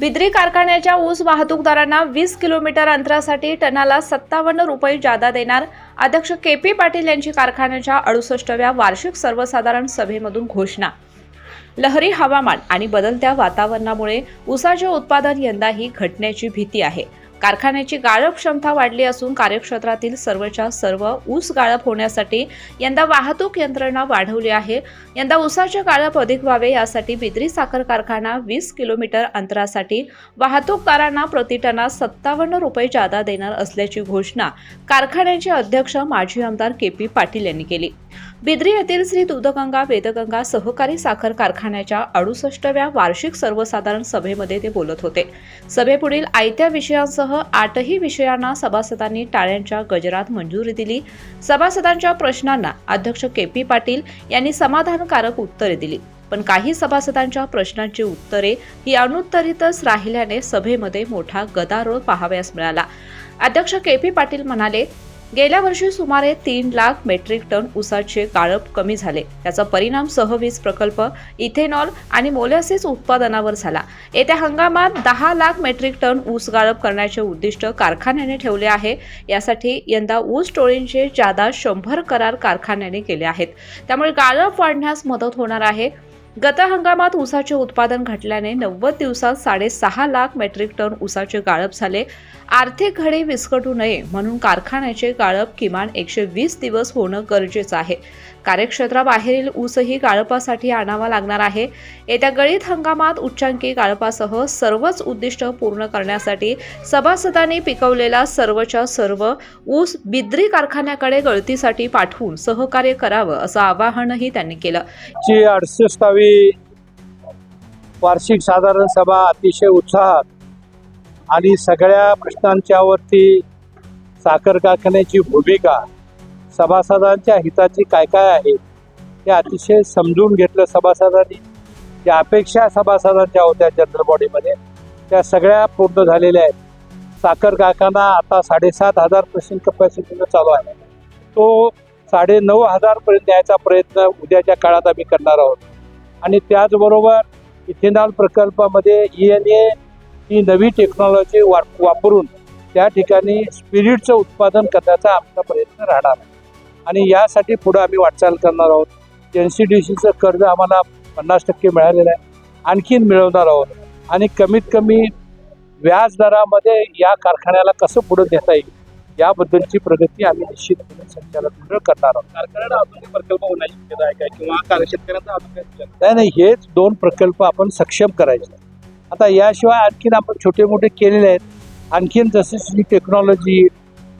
बिद्री कारखान्याच्या ऊस वाहतूकदारांना वीस किलोमीटर अंतरासाठी टनाला सत्तावन्न रुपये जादा देणार. अध्यक्ष के पी पाटील यांची कारखान्याच्या अडुसष्टव्या वार्षिक सर्वसाधारण सभेमधून घोषणा. लहरी हवामान आणि बदलत्या वातावरणामुळे ऊसाचे उत्पादन यंदाही घटण्याची भीती आहे. कारखान्याची गाळप क्षमता वाढली असून कार्यक्षेत्रातील सर्वच्या सर्व ऊस गाळप होण्यासाठी यंदा वाहतूक यंत्रणा वाढवली आहे. यंदा ऊसाचे गाळप अधिक व्हावे यासाठी बिद्री साखर कारखाना वीस किलोमीटर अंतरासाठी वाहतूकदारांना प्रतिटना सत्तावन्न रुपये जादा देणार असल्याची घोषणा कारखान्याचे अध्यक्ष माजी आमदार के पी पाटील यांनी केली. बिद्री येथील श्री दूधगंगा वेदगंगा सहकारी साखर कारखान्याच्या अडुसष्टव्या वार्षिक सर्वसाधारण सभेमध्ये ते बोलत होते. सभेपुढील आयत्या विषयांसह आठही विषयांना सभासदांनी टाळ्यांच्या गजरात मंजुरी दिली. सभासदांच्या प्रश्नांना अध्यक्ष के पी पाटील यांनी समाधानकारक उत्तरे दिली. पण काही सभासदांच्या प्रश्नांची उत्तरे ही अनुत्तरितच राहिल्याने सभेमध्ये मोठा गदारोळ पाहावयास मिळाला. अध्यक्ष के पी पाटील म्हणाले गेल्या वर्षी सुमारे तीन लाख मेट्रिक टन ऊसाचे गाळप कमी झाले. त्याचा परिणाम सहवीज प्रकल्प इथेनॉल आणि मोलॅसिस उत्पादनावर झाला. येत्या हंगामात दहा लाख मेट्रिक टन ऊस गाळप करण्याचे उद्दिष्ट कारखान्याने ठेवले आहे. यासाठी यंदा ऊस टोळींचे जादा शंभर करार कारखान्याने केले आहेत. त्यामुळे गाळप वाढण्यास मदत होणार आहे. गत हंगामात ऊसाचे उत्पादन घटल्याने नव्वद दिवसात साडेसहा लाख मेट्रिक टन ऊसाचे गाळप झाले. आर्थिक घडे विस्कटू नये म्हणून कारखान्याचे गाळप किमान एकशे वीस दिवस होणं गरजेचं आहे. कार्यक्षेत्राबाहेरील ऊसही गाळपासाठी आणावा लागणार आहे. येत्या गळीत हंगामात उच्चांकी गाळपासह सर्वच उद्दिष्ट पूर्ण करण्यासाठी सभासदांनी पिकवलेला सर्वच्या सर्व ऊस बिद्री कारखान्याकडे गळतीसाठी पाठवून सहकार्य करावं असं आवाहनही त्यांनी केलं. अडसष्टावी वार्षिक साधारण सभा अतिशय उत्साहात आणि सगळ्या प्रश्नांच्यावरती साखर कारखान्याची भूमिका सभासदांच्या हिताची काय काय आहे हे अतिशय समजून घेतलं सभासदांनी. ज्या अपेक्षा सभासदांच्या होत्या जनरल बॉडीमध्ये. त्या सगळ्या पूर्ण झालेल्या आहेत. साखर कारखाना आता साडेसात हजार पर्सेंट देणं चालू आहे. तो साडे नऊ हजारपर्यंत यायचा प्रयत्न उद्याच्या काळात आम्ही करणार आहोत. आणि त्याचबरोबर इथेनॉल प्रकल्पामध्ये ई एन ए ही नवी टेक्नॉलॉजी वा वापरून त्या ठिकाणी स्पिरिटचं उत्पादन करण्याचा आमचा प्रयत्न राहणार आहे. आणि यासाठी पुढं आम्ही वाटचाल करणार आहोत. एन सी डी सीचं कर्ज आम्हाला पन्नास टक्के मिळालेलं आहे. आणखीन मिळवणार आहोत. आणि कमीत कमी व्याज दरामध्ये या कारखान्याला कसं पुढं नेता येईल याबद्दलची प्रगती आम्ही निश्चितपणे संचालक मंडळ करणार आहोत. कारखान्याला प्रकल्प होण्याची शक्यता आहे काय? किंवा शेतकऱ्यांचा अजून? नाही नाही हेच दोन प्रकल्प आपण सक्षम करायचे आता याशिवाय आणखीन आपण छोटे मोठे केलेले आहेत. आणखीन जशी जी टेक्नॉलॉजी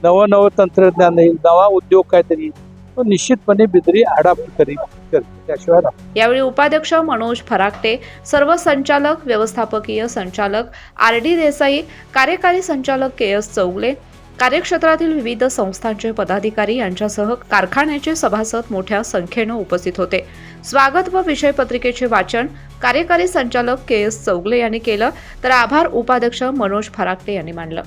नवं नवं तंत्रज्ञान येईल नवा उद्योग काहीतरी. येईल, तो निश्चितपणे बिदरी अडॉप्ट करी त्याशिवाय यावेळी उपाध्यक्ष मनोज फराकटे सर्व संचालक व्यवस्थापकीय संचालक आर डी देसाई कार्यकारी संचालक के एस चौगले कार्यक्षेत्रातील विविध संस्थांचे पदाधिकारी यांच्यासह कारखान्याचे सभासद मोठ्या संख्येनं उपस्थित होते. स्वागत व विषय पत्रिकेचे वाचन कार्यकारी संचालक के एस चौगले यांनी केलं तर आभार उपाध्यक्ष मनोज फराकटे यांनी मानलं.